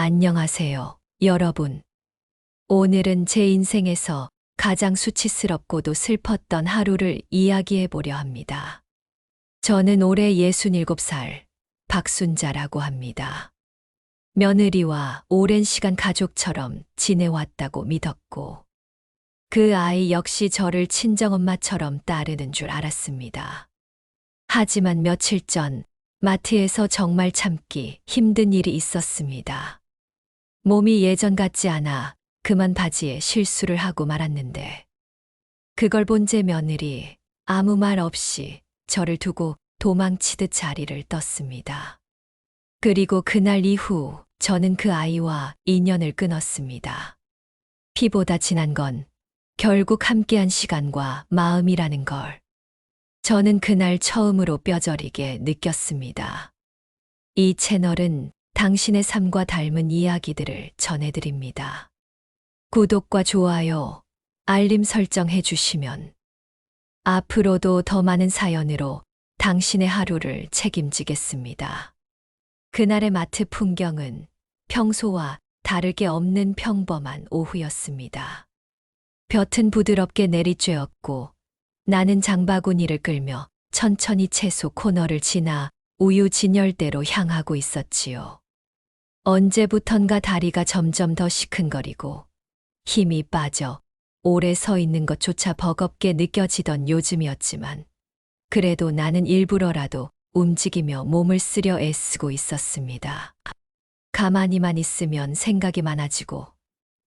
안녕하세요, 여러분. 오늘은 제 인생에서 가장 수치스럽고도 슬펐던 하루를 이야기해 보려 합니다. 저는 올해 67살 박순자라고 합니다. 며느리와 오랜 시간 가족처럼 지내왔다고 믿었고, 그 아이 역시 저를 친정엄마처럼 따르는 줄 알았습니다. 하지만 며칠 전 마트에서 정말 참기 힘든 일이 있었습니다. 몸이 예전 같지 않아 그만 바지에 실수를 하고 말았는데, 그걸 본 제 며느리 아무 말 없이 저를 두고 도망치듯 자리를 떴습니다. 그리고 그날 이후 저는 그 아이와 인연을 끊었습니다. 피보다 진한 건 결국 함께한 시간과 마음이라는 걸. 저는 그날 처음으로 뼈저리게 느꼈습니다. 이 채널은 당신의 삶과 닮은 이야기들을 전해드립니다. 구독과 좋아요, 알림 설정해 주시면 앞으로도 더 많은 사연으로 당신의 하루를 책임지겠습니다. 그날의 마트 풍경은 평소와 다를 게 없는 평범한 오후였습니다. 볕은 부드럽게 내리쬐었고 나는 장바구니를 끌며 천천히 채소 코너를 지나 우유 진열대로 향하고 있었지요. 언제부턴가 다리가 점점 더 시큰거리고 힘이 빠져 오래 서 있는 것조차 버겁게 느껴지던 요즘이었지만 그래도 나는 일부러라도 움직이며 몸을 쓰려 애쓰고 있었습니다. 가만히만 있으면 생각이 많아지고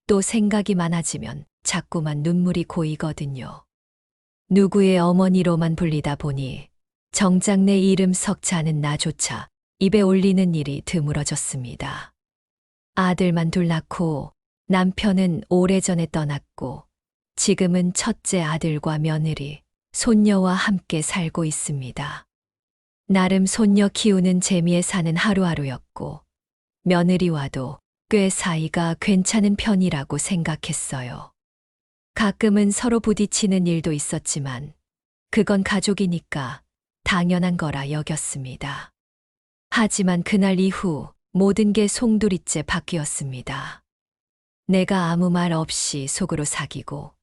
또 생각이 많아지면 자꾸만 눈물이 고이거든요. 누구의 어머니로만 불리다 보니 정작 내 이름 않은 나조차 입에 올리는 일이 드물어졌습니다. 아들만 둘 낳고 남편은 오래전에 떠났고 지금은 첫째 아들과 며느리, 손녀와 함께 살고 있습니다. 나름 손녀 키우는 재미에 사는 하루하루였고 며느리와도 꽤 사이가 괜찮은 편이라고 생각했어요. 가끔은 서로 부딪히는 일도 있었지만 그건 가족이니까 당연한 거라 여겼습니다. 하지만 그날 이후 모든 게 송두리째 바뀌었습니다. 내가 아무 말 없이 속으로 사귀고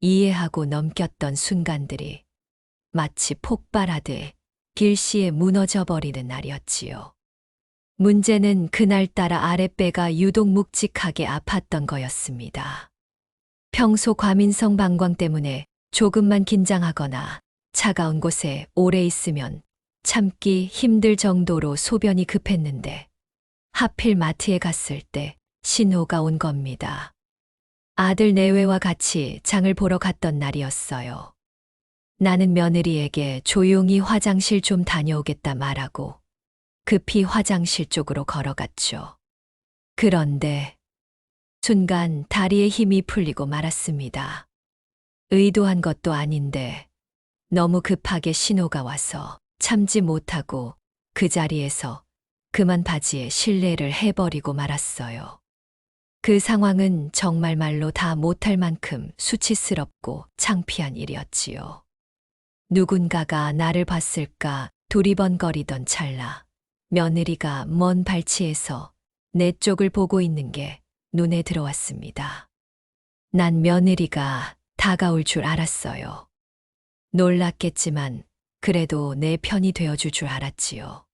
이해하고 넘겼던 순간들이 마치 폭발하듯 길시에 무너져 버리는 날이었지요. 문제는 그날따라 아랫배가 유독 묵직하게 아팠던 거였습니다. 평소 과민성 방광 때문에 조금만 긴장하거나 차가운 곳에 오래 있으면 참기 힘들 정도로 소변이 급했는데 하필 마트에 갔을 때 신호가 온 겁니다. 아들 내외와 같이 장을 보러 갔던 날이었어요. 나는 며느리에게 조용히 화장실 좀 다녀오겠다 말하고 급히 화장실 쪽으로 걸어갔죠. 그런데 순간 다리에 힘이 풀리고 말았습니다. 의도한 것도 아닌데 너무 급하게 신호가 와서 참지 못하고 그 자리에서 그만 바지에 실례를 해버리고 말았어요. 그 상황은 정말 말로 다 못할 만큼 수치스럽고 창피한 일이었지요. 누군가가 나를 봤을까 두리번거리던 찰나 며느리가 먼 발치에서 내 쪽을 보고 있는 게 눈에 들어왔습니다. 난 며느리가 다가올 줄 알았어요. 놀랐겠지만 그래도 내 편이 되어줄 줄 알았지요.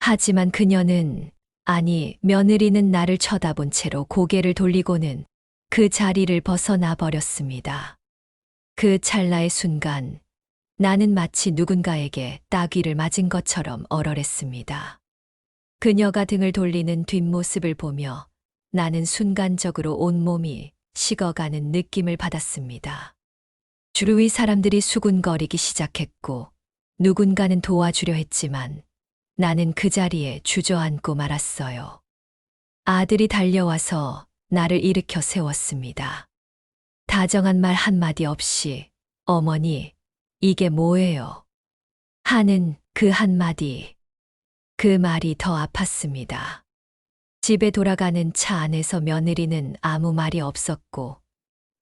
하지만 그녀는 아니 며느리는 나를 쳐다본 채로 고개를 돌리고는 그 자리를 벗어나 버렸습니다. 그 찰나의 순간 나는 마치 누군가에게 따귀를 맞은 것처럼 얼얼했습니다. 그녀가 등을 돌리는 뒷모습을 보며 나는 순간적으로 온몸이 식어가는 느낌을 받았습니다. 주루위 사람들이 수군거리기 시작했고 누군가는 도와주려 했지만 나는 그 자리에 주저앉고 말았어요. 아들이 달려와서 나를 일으켜 세웠습니다. 다정한 말 한마디 없이 어머니, 이게 뭐예요? 하는 그 한마디. 그 말이 더 아팠습니다. 집에 돌아가는 차 안에서 며느리는 아무 말이 없었고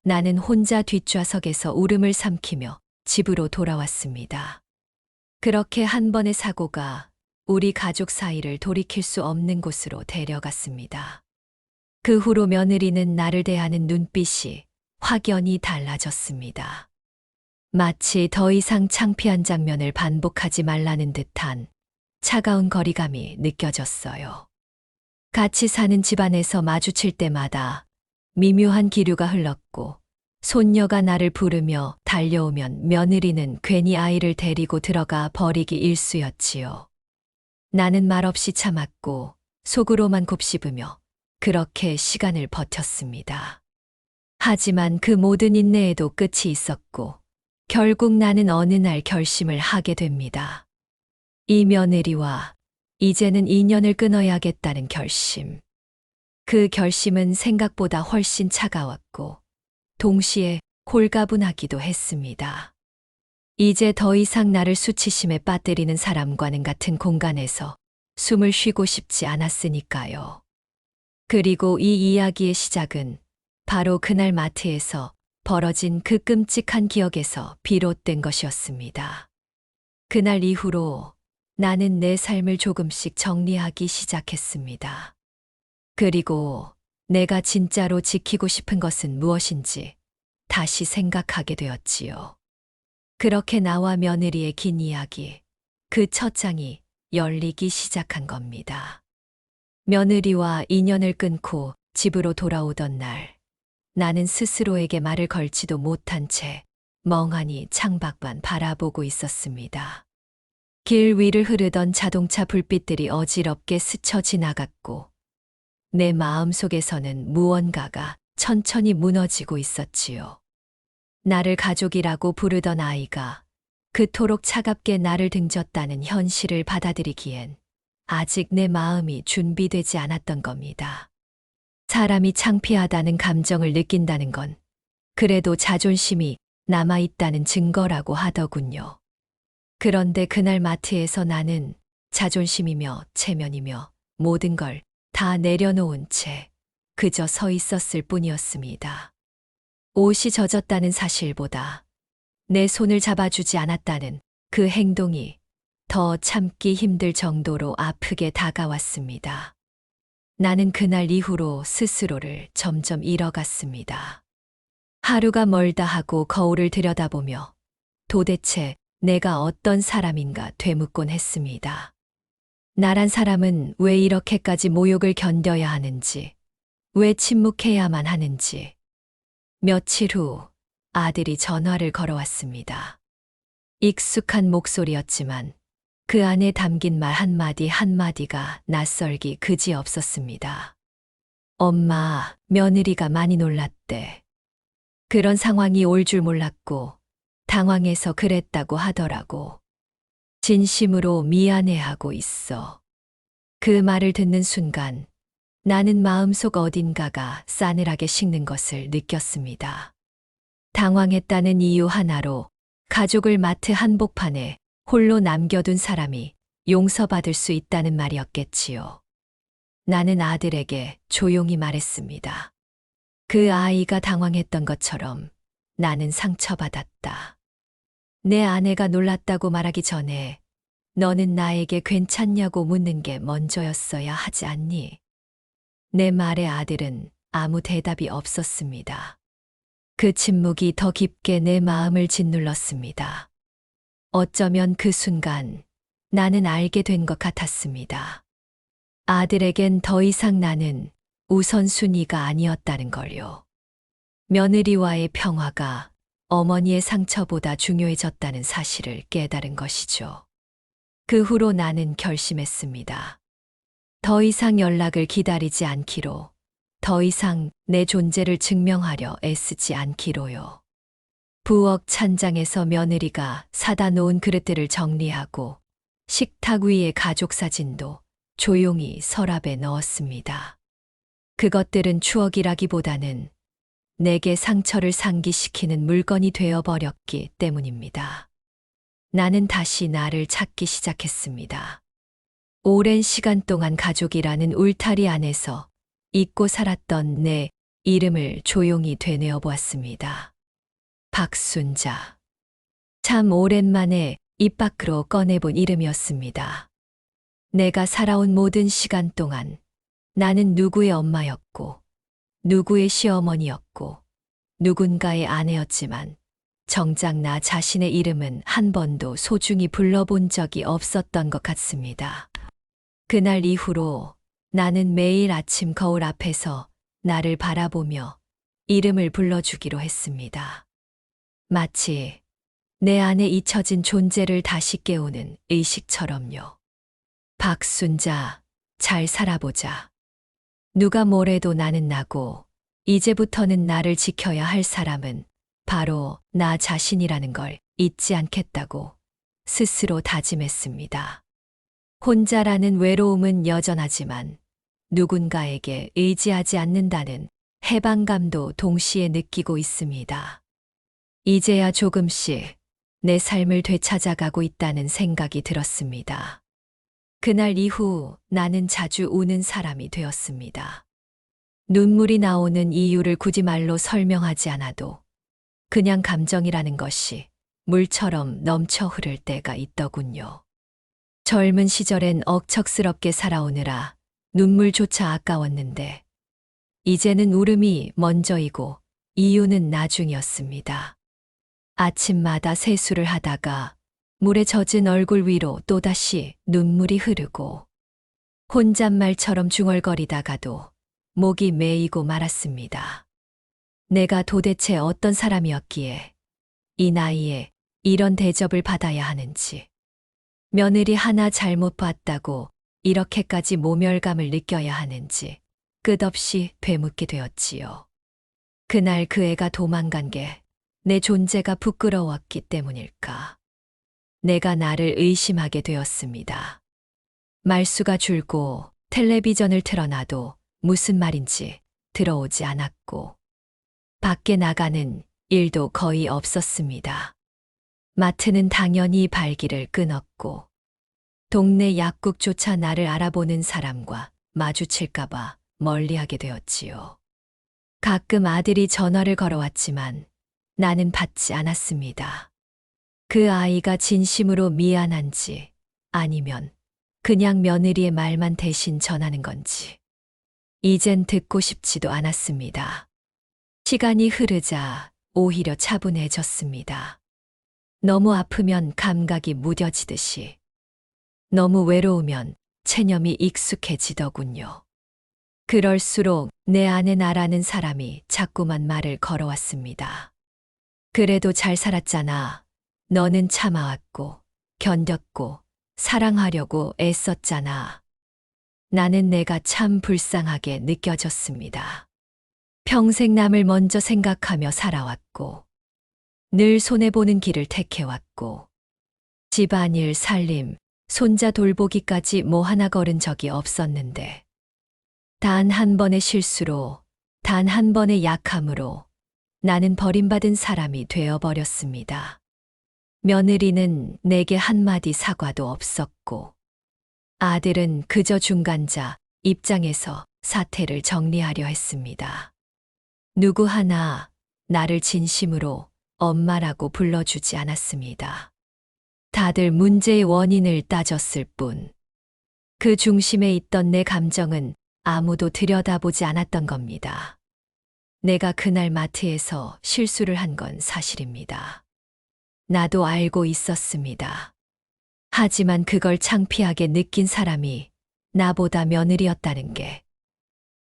나는 혼자 뒷좌석에서 울음을 삼키며 집으로 돌아왔습니다. 그렇게 한 번의 사고가 우리 가족 사이를 돌이킬 수 없는 곳으로 데려갔습니다. 그 후로 며느리는 나를 대하는 눈빛이 확연히 달라졌습니다. 마치 더 이상 창피한 장면을 반복하지 말라는 듯한 차가운 거리감이 느껴졌어요. 같이 사는 집안에서 마주칠 때마다 미묘한 기류가 흘렀고 손녀가 나를 부르며 달려오면 며느리는 괜히 아이를 데리고 들어가 버리기 일쑤였지요. 나는 말없이 참았고 속으로만 곱씹으며 그렇게 시간을 버텼습니다. 하지만 그 모든 인내에도 끝이 있었고 결국 나는 어느 날 결심을 하게 됩니다. 이 며느리와 이제는 인연을 끊어야겠다는 결심. 그 결심은 생각보다 훨씬 차가웠고 동시에 홀가분하기도 했습니다. 이제 더 이상 나를 수치심에 빠뜨리는 사람과는 같은 공간에서 숨을 쉬고 싶지 않았으니까요. 그리고 이 이야기의 시작은 바로 그날 마트에서 벌어진 그 끔찍한 기억에서 비롯된 것이었습니다. 그날 이후로 나는 내 삶을 조금씩 정리하기 시작했습니다. 그리고 내가 진짜로 지키고 싶은 것은 무엇인지 다시 생각하게 되었지요. 그렇게 나와 며느리의 긴 이야기, 그 첫 장이 열리기 시작한 겁니다. 며느리와 인연을 끊고 집으로 돌아오던 날, 나는 스스로에게 말을 걸지도 못한 채 멍하니 창밖만 바라보고 있었습니다. 길 위를 흐르던 자동차 불빛들이 어지럽게 스쳐 지나갔고, 내 마음 속에서는 무언가가 천천히 무너지고 있었지요. 나를 가족이라고 부르던 아이가 그토록 차갑게 나를 등졌다는 현실을 받아들이기엔 아직 내 마음이 준비되지 않았던 겁니다. 사람이 창피하다는 감정을 느낀다는 건 그래도 자존심이 남아있다는 증거라고 하더군요. 그런데 그날 마트에서 나는 자존심이며 체면이며 모든 걸 다 내려놓은 채 그저 서 있었을 뿐이었습니다. 옷이 젖었다는 사실보다 내 손을 잡아주지 않았다는 그 행동이 더 참기 힘들 정도로 아프게 다가왔습니다. 나는 그날 이후로 스스로를 점점 잃어갔습니다. 하루가 멀다 하고 거울을 들여다보며 도대체 내가 어떤 사람인가 되묻곤 했습니다. 나란 사람은 왜 이렇게까지 모욕을 견뎌야 하는지, 왜 침묵해야만 하는지. 며칠 후 아들이 전화를 걸어왔습니다. 익숙한 목소리였지만 그 안에 담긴 말 한마디 한마디가 낯설기 그지 없었습니다. 엄마, 며느리가 많이 놀랐대. 그런 상황이 올 줄 몰랐고 당황해서 그랬다고 하더라고. 진심으로 미안해하고 있어. 그 말을 듣는 순간 나는 마음속 어딘가가 싸늘하게 식는 것을 느꼈습니다. 당황했다는 이유 하나로 가족을 마트 한복판에 홀로 남겨둔 사람이 용서받을 수 있다는 말이었겠지요. 나는 아들에게 조용히 말했습니다. 그 아이가 당황했던 것처럼 나는 상처받았다. 내 아내가 놀랐다고 말하기 전에 너는 나에게 괜찮냐고 묻는 게 먼저였어야 하지 않니? 내 말에 아들은 아무 대답이 없었습니다. 그 침묵이 더 깊게 내 마음을 짓눌렀습니다. 어쩌면 그 순간 나는 알게 된 것 같았습니다. 아들에겐 더 이상 나는 우선순위가 아니었다는 걸요. 며느리와의 평화가 어머니의 상처보다 중요해졌다는 사실을 깨달은 것이죠. 그 후로 나는 결심했습니다. 더 이상 연락을 기다리지 않기로, 더 이상 내 존재를 증명하려 애쓰지 않기로요. 부엌 찬장에서 며느리가 사다 놓은 그릇들을 정리하고 식탁 위의 가족 사진도 조용히 서랍에 넣었습니다. 그것들은 추억이라기보다는 내게 상처를 상기시키는 물건이 되어버렸기 때문입니다. 나는 다시 나를 찾기 시작했습니다. 오랜 시간 동안 가족이라는 울타리 안에서 잊고 살았던 내 이름을 조용히 되뇌어 보았습니다. 박순자. 참 오랜만에 입 밖으로 꺼내본 이름이었습니다. 내가 살아온 모든 시간 동안 나는 누구의 엄마였고 누구의 시어머니였고 누군가의 아내였지만 정작 나 자신의 이름은 한 번도 소중히 불러본 적이 없었던 것 같습니다. 그날 이후로 나는 매일 아침 거울 앞에서 나를 바라보며 이름을 불러주기로 했습니다. 마치 내 안에 잊혀진 존재를 다시 깨우는 의식처럼요. 박순자, 잘 살아보자. 누가 뭐래도 나는 나고, 이제부터는 나를 지켜야 할 사람은 바로 나 자신이라는 걸 잊지 않겠다고 스스로 다짐했습니다. 혼자라는 외로움은 여전하지만 누군가에게 의지하지 않는다는 해방감도 동시에 느끼고 있습니다. 이제야 조금씩 내 삶을 되찾아가고 있다는 생각이 들었습니다. 그날 이후 나는 자주 우는 사람이 되었습니다. 눈물이 나오는 이유를 굳이 말로 설명하지 않아도 그냥 감정이라는 것이 물처럼 넘쳐 흐를 때가 있더군요. 젊은 시절엔 억척스럽게 살아오느라 눈물조차 아까웠는데, 이제는 울음이 먼저이고 이유는 나중이었습니다. 아침마다 세수를 하다가 물에 젖은 얼굴 위로 또다시 눈물이 흐르고 혼잣말처럼 중얼거리다가도 목이 메이고 말았습니다. 내가 도대체 어떤 사람이었기에 이 나이에 이런 대접을 받아야 하는지 며느리 하나 잘못 봤다고 이렇게까지 모멸감을 느껴야 하는지 끝없이 되묻게 되었지요. 그날 그 애가 도망간 게 내 존재가 부끄러웠기 때문일까. 내가 나를 의심하게 되었습니다. 말수가 줄고 텔레비전을 틀어놔도 무슨 말인지 들어오지 않았고, 밖에 나가는 일도 거의 없었습니다. 마트는 당연히 발길을 끊었고, 동네 약국조차 나를 알아보는 사람과 마주칠까봐 멀리하게 되었지요. 가끔 아들이 전화를 걸어왔지만 나는 받지 않았습니다. 그 아이가 진심으로 미안한지 아니면 그냥 며느리의 말만 대신 전하는 건지 이젠 듣고 싶지도 않았습니다. 시간이 흐르자 오히려 차분해졌습니다. 너무 아프면 감각이 무뎌지듯이 너무 외로우면 체념이 익숙해지더군요. 그럴수록 내 안에 나라는 사람이 자꾸만 말을 걸어왔습니다. 그래도 잘 살았잖아. 너는 참아왔고, 견뎠고, 사랑하려고 애썼잖아. 나는 내가 참 불쌍하게 느껴졌습니다. 평생 남을 먼저 생각하며 살아왔고, 늘 손해보는 길을 택해왔고, 집안일, 살림, 손자 돌보기까지 뭐 하나 걸은 적이 없었는데, 단 한 번의 실수로, 단 한 번의 약함으로 나는 버림받은 사람이 되어버렸습니다. 며느리는 내게 한마디 사과도 없었고, 아들은 그저 중간자 입장에서 사태를 정리하려 했습니다. 누구 하나 나를 진심으로 엄마라고 불러주지 않았습니다. 다들 문제의 원인을 따졌을 뿐. 그 중심에 있던 내 감정은 아무도 들여다보지 않았던 겁니다. 내가 그날 마트에서 실수를 한 건 사실입니다. 나도 알고 있었습니다. 하지만 그걸 창피하게 느낀 사람이 나보다 며느리였다는 게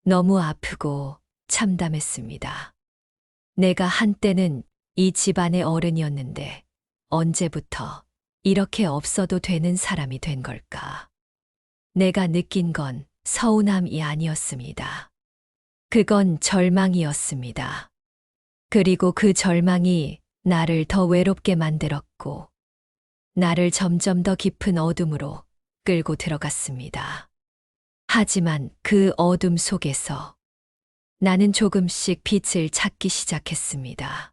너무 아프고 참담했습니다. 내가 한때는 이 집안의 어른이었는데 언제부터 이렇게 없어도 되는 사람이 된 걸까? 내가 느낀 건 서운함이 아니었습니다. 그건 절망이었습니다. 그리고 그 절망이 나를 더 외롭게 만들었고, 나를 점점 더 깊은 어둠으로 끌고 들어갔습니다. 하지만 그 어둠 속에서 나는 조금씩 빛을 찾기 시작했습니다.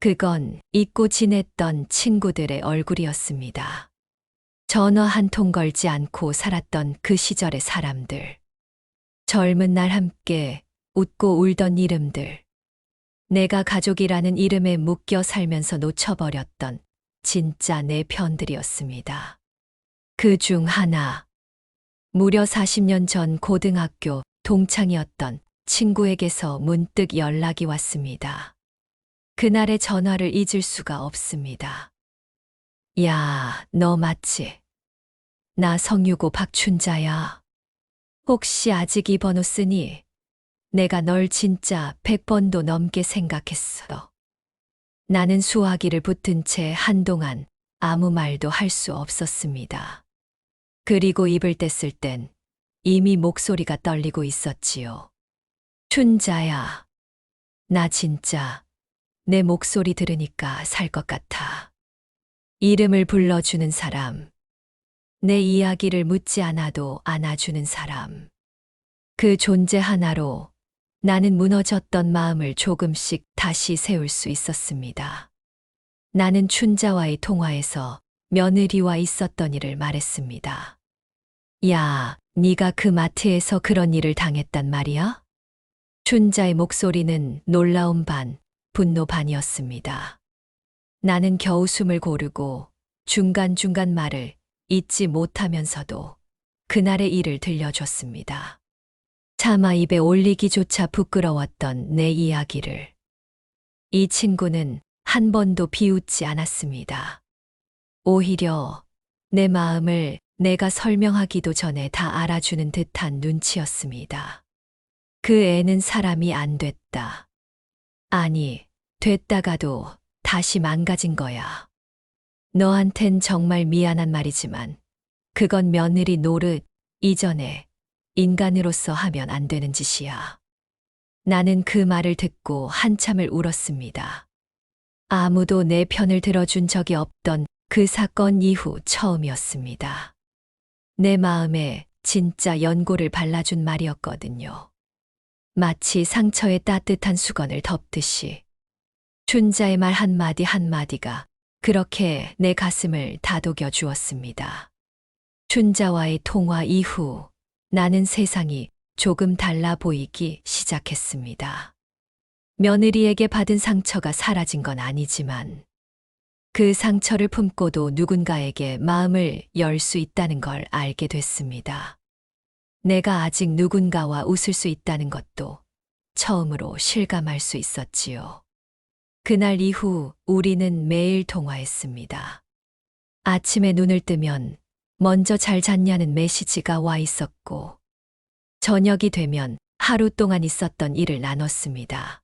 그건 잊고 지냈던 친구들의 얼굴이었습니다. 전화 한 통 걸지 않고 살았던 그 시절의 사람들. 젊은 날 함께 웃고 울던 이름들. 내가 가족이라는 이름에 묶여 살면서 놓쳐버렸던 진짜 내 편들이었습니다. 그 중 하나. 무려 40년 전 고등학교 동창이었던 친구에게서 문득 연락이 왔습니다. 그날의 전화를 잊을 수가 없습니다. 야, 너 맞지? 나 성유고 박춘자야. 혹시 아직 이 번호 쓰니? 내가 널 진짜 100번도 넘게 생각했어. 나는 수화기를 붙은 채 한동안 아무 말도 할 수 없었습니다. 그리고 입을 뗐을 땐 이미 목소리가 떨리고 있었지요. 춘자야. 나 진짜 내 목소리 들으니까 살 것 같아. 이름을 불러주는 사람. 내 이야기를 묻지 않아도 안아주는 사람. 그 존재 하나로 나는 무너졌던 마음을 조금씩 다시 세울 수 있었습니다. 나는 춘자와의 통화에서 며느리와 있었던 일을 말했습니다. 야, 네가 그 마트에서 그런 일을 당했단 말이야? 춘자의 목소리는 놀라움 반, 분노 반이었습니다. 나는 겨우 숨을 고르고 중간중간 말을 잊지 못하면서도 그날의 일을 들려줬습니다. 차마 입에 올리기조차 부끄러웠던 내 이야기를. 이 친구는 한 번도 비웃지 않았습니다. 오히려 내 마음을 내가 설명하기도 전에 다 알아주는 듯한 눈치였습니다. 그 애는 사람이 안 됐다. 아니, 됐다가도 다시 망가진 거야. 너한텐 정말 미안한 말이지만, 그건 며느리 노릇 이전에 인간으로서 하면 안 되는 짓이야. 나는 그 말을 듣고 한참을 울었습니다. 아무도 내 편을 들어준 적이 없던 그 사건 이후 처음이었습니다. 내 마음에 진짜 연고를 발라준 말이었거든요. 마치 상처에 따뜻한 수건을 덮듯이. 춘자의 말 한마디 한마디가 그렇게 내 가슴을 다독여 주었습니다. 춘자와의 통화 이후 나는 세상이 조금 달라 보이기 시작했습니다. 며느리에게 받은 상처가 사라진 건 아니지만 그 상처를 품고도 누군가에게 마음을 열 수 있다는 걸 알게 됐습니다. 내가 아직 누군가와 웃을 수 있다는 것도 처음으로 실감할 수 있었지요. 그날 이후 우리는 매일 통화했습니다. 아침에 눈을 뜨면 먼저 잘 잤냐는 메시지가 와 있었고, 저녁이 되면 하루 동안 있었던 일을 나눴습니다.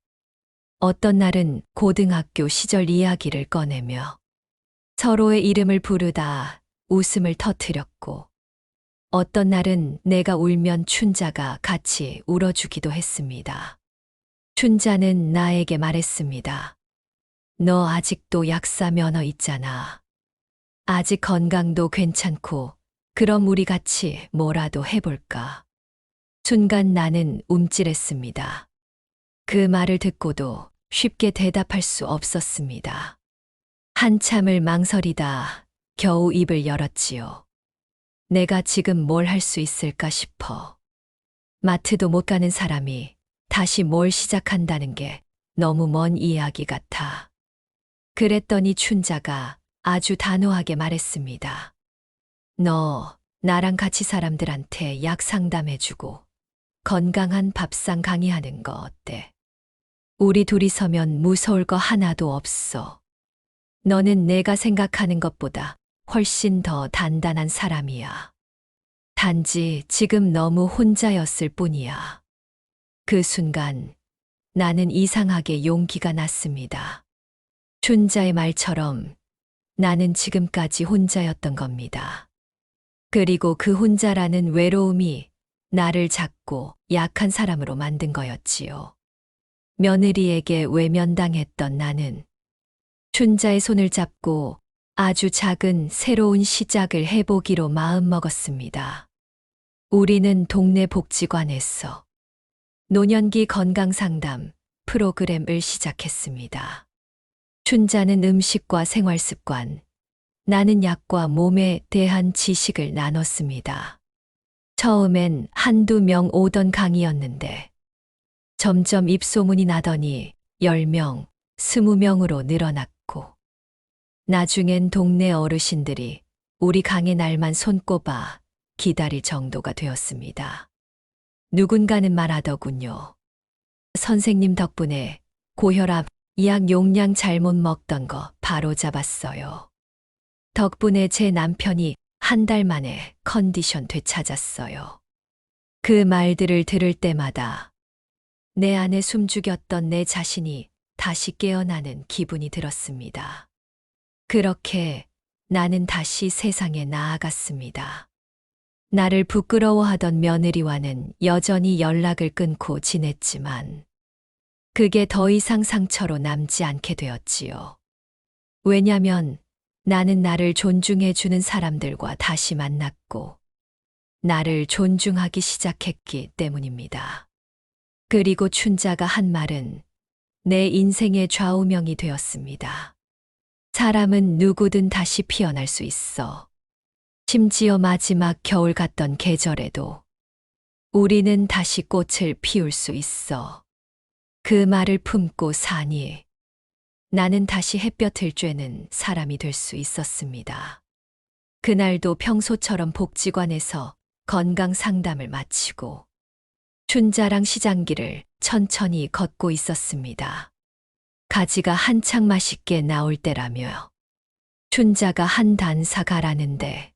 어떤 날은 고등학교 시절 이야기를 꺼내며 서로의 이름을 부르다 웃음을 터뜨렸고, 어떤 날은 내가 울면 춘자가 같이 울어주기도 했습니다. 춘자는 나에게 말했습니다. 너 아직도 약사 면허 있잖아. 아직 건강도 괜찮고, 그럼 우리 같이 뭐라도 해볼까. 순간 나는 움찔했습니다. 그 말을 듣고도 쉽게 대답할 수 없었습니다. 한참을 망설이다 겨우 입을 열었지요. 내가 지금 뭘 할 수 있을까 싶어. 마트도 못 가는 사람이 다시 뭘 시작한다는 게 너무 먼 이야기 같아. 그랬더니 춘자가 아주 단호하게 말했습니다. 너 나랑 같이 사람들한테 약 상담해주고 건강한 밥상 강의하는 거 어때? 우리 둘이 서면 무서울 거 하나도 없어. 너는 내가 생각하는 것보다 훨씬 더 단단한 사람이야. 단지 지금 너무 혼자였을 뿐이야. 그 순간 나는 이상하게 용기가 났습니다. 춘자의 말처럼 나는 지금까지 혼자였던 겁니다. 그리고 그 혼자라는 외로움이 나를 작고 약한 사람으로 만든 거였지요. 며느리에게 외면당했던 나는 춘자의 손을 잡고 아주 작은 새로운 시작을 해보기로 마음먹었습니다. 우리는 동네 복지관에서 노년기 건강상담 프로그램을 시작했습니다. 춘자는 음식과 생활 습관, 나는 약과 몸에 대한 지식을 나눴습니다. 처음엔 한두 명 오던 강의였는데 점점 입소문이 나더니 10명, 20명으로 늘어났고 나중엔 동네 어르신들이 우리 강의 날만 손꼽아 기다릴 정도가 되었습니다. 누군가는 말하더군요. 선생님 덕분에 고혈압 약 용량 잘못 먹던 거 바로 잡았어요. 덕분에 제 남편이 한 달 만에 컨디션 되찾았어요. 그 말들을 들을 때마다 내 안에 숨죽였던 내 자신이 다시 깨어나는 기분이 들었습니다. 그렇게 나는 다시 세상에 나아갔습니다. 나를 부끄러워하던 며느리와는 여전히 연락을 끊고 지냈지만 그게 더 이상 상처로 남지 않게 되었지요. 왜냐면 나는 나를 존중해 주는 사람들과 다시 만났고 나를 존중하기 시작했기 때문입니다. 그리고 춘자가 한 말은 내 인생의 좌우명이 되었습니다. 사람은 누구든 다시 피어날 수 있어. 심지어 마지막 겨울 같던 계절에도 우리는 다시 꽃을 피울 수 있어. 그 말을 품고 사니 나는 다시 햇볕을 쬐는 사람이 될 수 있었습니다. 그날도 평소처럼 복지관에서 건강 상담을 마치고 춘자랑 시장길을 천천히 걷고 있었습니다. 가지가 한창 맛있게 나올 때라며 춘자가 한 단 사 가라는데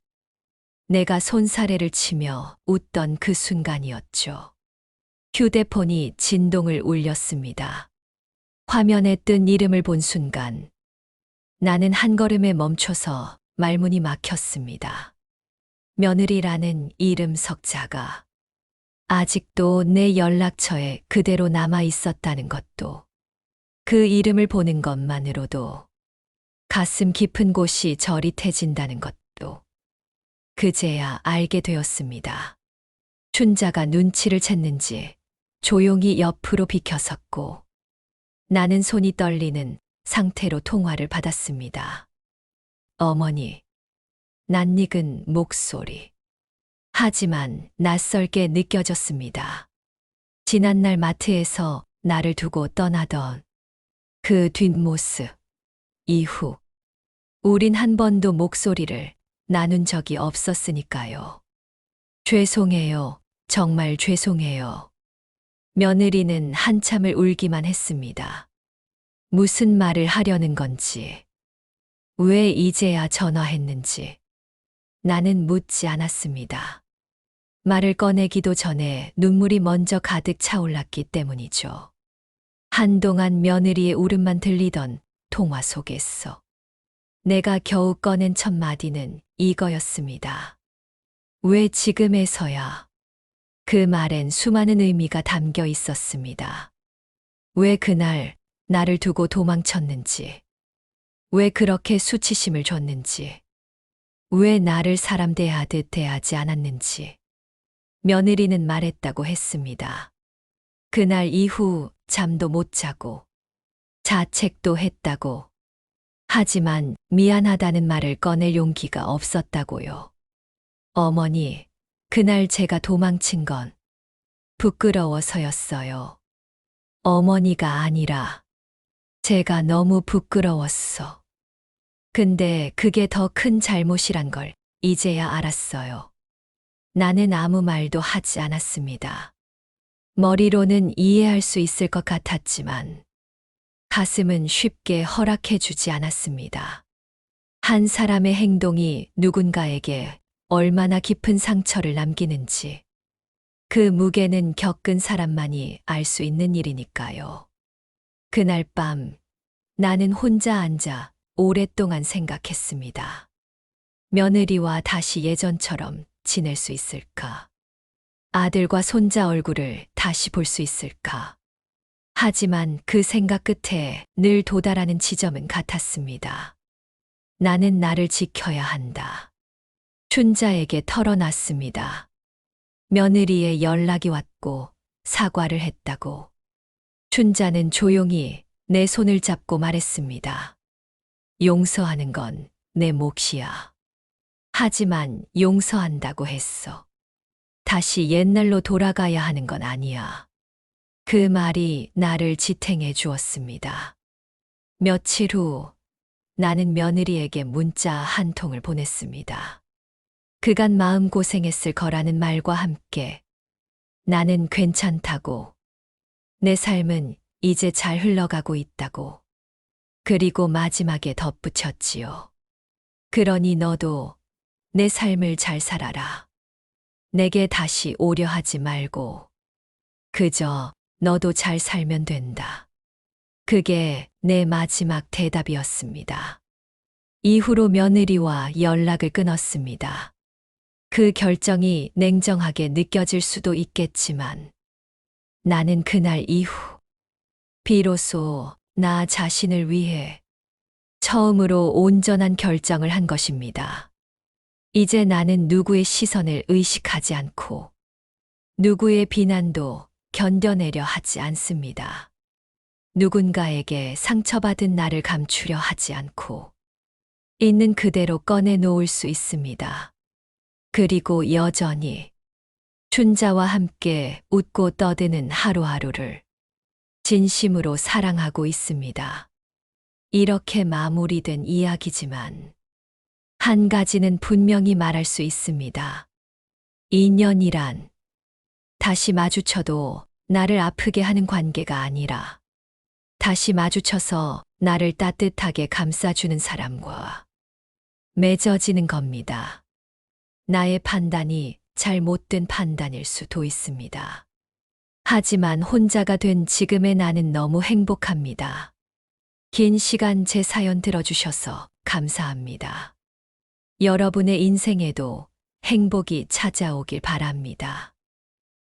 내가 손사래를 치며 웃던 그 순간이었죠. 휴대폰이 진동을 울렸습니다. 화면에 뜬 이름을 본 순간 나는 한 걸음에 멈춰서 말문이 막혔습니다. 며느리라는 이름 석자가 아직도 내 연락처에 그대로 남아 있었다는 것도 그 이름을 보는 것만으로도 가슴 깊은 곳이 저릿해진다는 것도 그제야 알게 되었습니다. 춘자가 눈치를 챘는지 조용히 옆으로 비켜섰고 나는 손이 떨리는 상태로 통화를 받았습니다. 어머니, 낯익은 목소리. 하지만 낯설게 느껴졌습니다. 지난날 마트에서 나를 두고 떠나던 그 뒷모습. 이후, 우린 한 번도 목소리를 나눈 적이 없었으니까요. 죄송해요. 정말 죄송해요. 며느리는 한참을 울기만 했습니다. 무슨 말을 하려는 건지, 왜 이제야 전화했는지, 나는 묻지 않았습니다. 말을 꺼내기도 전에 눈물이 먼저 가득 차올랐기 때문이죠. 한동안 며느리의 울음만 들리던 통화 속에서 내가 겨우 꺼낸 첫 마디는 이거였습니다. 왜 지금에서야? 그 말엔 수많은 의미가 담겨 있었습니다. 왜 그날 나를 두고 도망쳤는지, 왜 그렇게 수치심을 줬는지, 왜 나를 사람 대하듯 대하지 않았는지. 며느리는 말했다고 했습니다. 그날 이후 잠도 못 자고, 자책도 했다고. 하지만 미안하다는 말을 꺼낼 용기가 없었다고요. 어머니, 그날 제가 도망친 건 부끄러워서였어요. 어머니가 아니라 제가 너무 부끄러웠어. 근데 그게 더 큰 잘못이란 걸 이제야 알았어요. 나는 아무 말도 하지 않았습니다. 머리로는 이해할 수 있을 것 같았지만 가슴은 쉽게 허락해 주지 않았습니다. 한 사람의 행동이 누군가에게 얼마나 깊은 상처를 남기는지 그 무게는 겪은 사람만이 알 수 있는 일이니까요. 그날 밤 나는 혼자 앉아 오랫동안 생각했습니다. 며느리와 다시 예전처럼 지낼 수 있을까? 아들과 손자 얼굴을 다시 볼 수 있을까? 하지만 그 생각 끝에 늘 도달하는 지점은 같았습니다. 나는 나를 지켜야 한다. 춘자에게 털어놨습니다. 며느리의 연락이 왔고 사과를 했다고. 춘자는 조용히 내 손을 잡고 말했습니다. 용서하는 건 내 몫이야. 하지만 용서한다고 했어. 다시 옛날로 돌아가야 하는 건 아니야. 그 말이 나를 지탱해 주었습니다. 며칠 후 나는 며느리에게 문자 한 통을 보냈습니다. 그간 마음고생했을 거라는 말과 함께 나는 괜찮다고 내 삶은 이제 잘 흘러가고 있다고. 그리고 마지막에 덧붙였지요. 그러니 너도 내 삶을 잘 살아라. 내게 다시 오려 하지 말고. 그저 너도 잘 살면 된다. 그게 내 마지막 대답이었습니다. 이후로 며느리와 연락을 끊었습니다. 그 결정이 냉정하게 느껴질 수도 있겠지만 나는 그날 이후 비로소 나 자신을 위해 처음으로 온전한 결정을 한 것입니다. 이제 나는 누구의 시선을 의식하지 않고 누구의 비난도 견뎌내려 하지 않습니다. 누군가에게 상처받은 나를 감추려 하지 않고 있는 그대로 꺼내 놓을 수 있습니다. 그리고 여전히 춘자와 함께 웃고 떠드는 하루하루를 진심으로 사랑하고 있습니다. 이렇게 마무리된 이야기지만 한 가지는 분명히 말할 수 있습니다. 인연이란 다시 마주쳐도 나를 아프게 하는 관계가 아니라 다시 마주쳐서 나를 따뜻하게 감싸주는 사람과 맺어지는 겁니다. 나의 판단이 잘못된 판단일 수도 있습니다. 하지만 혼자가 된 지금의 나는 너무 행복합니다. 긴 시간 제 사연 들어주셔서 감사합니다. 여러분의 인생에도 행복이 찾아오길 바랍니다.